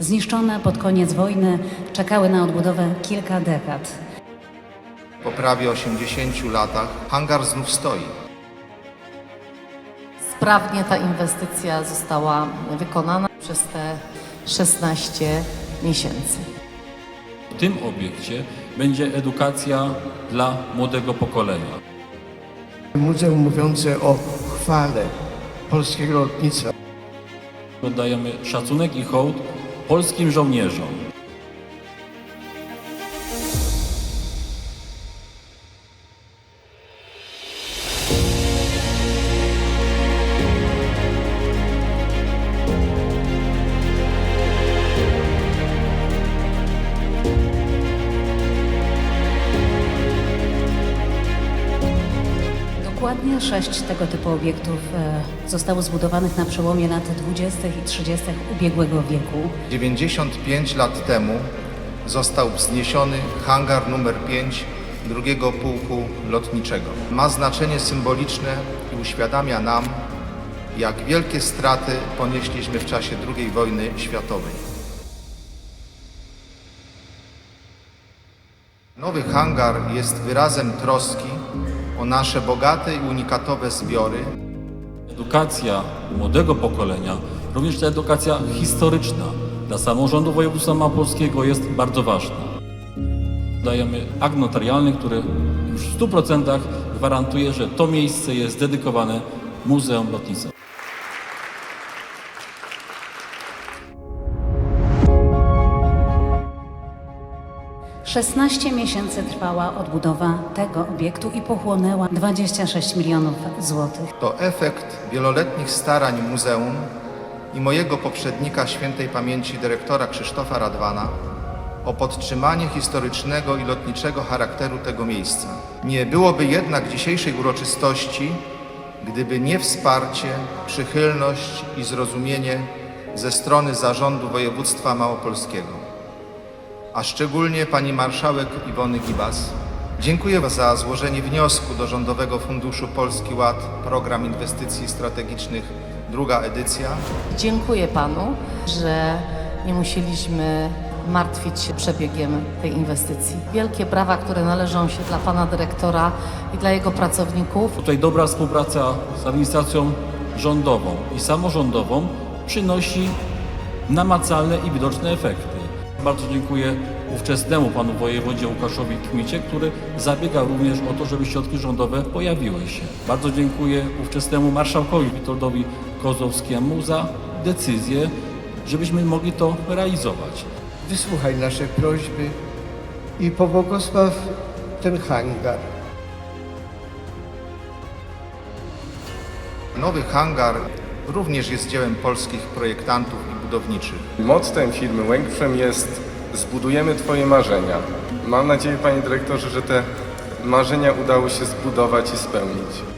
Zniszczone pod koniec wojny, czekały na odbudowę kilka dekad. Po prawie 80 latach hangar znów stoi. Sprawnie ta inwestycja została wykonana przez te 16 miesięcy. W tym obiekcie będzie edukacja dla młodego pokolenia. Muzeum mówiące o chwale polskiego lotnictwa. Oddajemy szacunek i hołd polskim żołnierzom. Dokładnie sześć tego typu obiektów e, zostało zbudowanych na przełomie lat 20. i 30. ubiegłego wieku. 95 lat temu został wzniesiony hangar numer 5 drugiego pułku lotniczego. Ma znaczenie symboliczne i uświadamia nam, jak wielkie straty ponieśliśmy w czasie II wojny światowej. Nowy hangar jest wyrazem troski o nasze bogate i unikatowe zbiory. Edukacja młodego pokolenia, również ta edukacja historyczna dla samorządu województwa małopolskiego jest bardzo ważna. Dajemy akt notarialny, który już w 100% gwarantuje, że to miejsce jest dedykowane Muzeum Lotnicom. 16 miesięcy trwała odbudowa tego obiektu i pochłonęła 26 milionów złotych. To efekt wieloletnich starań muzeum i mojego poprzednika świętej pamięci dyrektora Krzysztofa Radwana o podtrzymanie historycznego i lotniczego charakteru tego miejsca. Nie byłoby jednak dzisiejszej uroczystości, gdyby nie wsparcie, przychylność i zrozumienie ze strony zarządu województwa małopolskiego a szczególnie pani marszałek Iwony Gibas. Dziękuję za złożenie wniosku do Rządowego Funduszu Polski Ład Program Inwestycji Strategicznych druga edycja. Dziękuję Panu, że nie musieliśmy martwić się przebiegiem tej inwestycji. Wielkie brawa, które należą się dla Pana Dyrektora i dla jego pracowników. Tutaj dobra współpraca z administracją rządową i samorządową przynosi namacalne i widoczne efekty. Bardzo dziękuję ówczesnemu panu wojewodzie Łukaszowi Kmicie, który zabiegał również o to, żeby środki rządowe pojawiły się. Bardzo dziękuję ówczesnemu marszałkowi Witoldowi Kozłowskiemu za decyzję, żebyśmy mogli to realizować. Wysłuchaj nasze prośby i pobłogosław ten hangar. Nowy hangar również jest dziełem polskich projektantów i budowniczych. Mottem firmy Łękfrem jest zbudujemy Twoje marzenia. Mam nadzieję, Panie Dyrektorze, że te marzenia udało się zbudować i spełnić.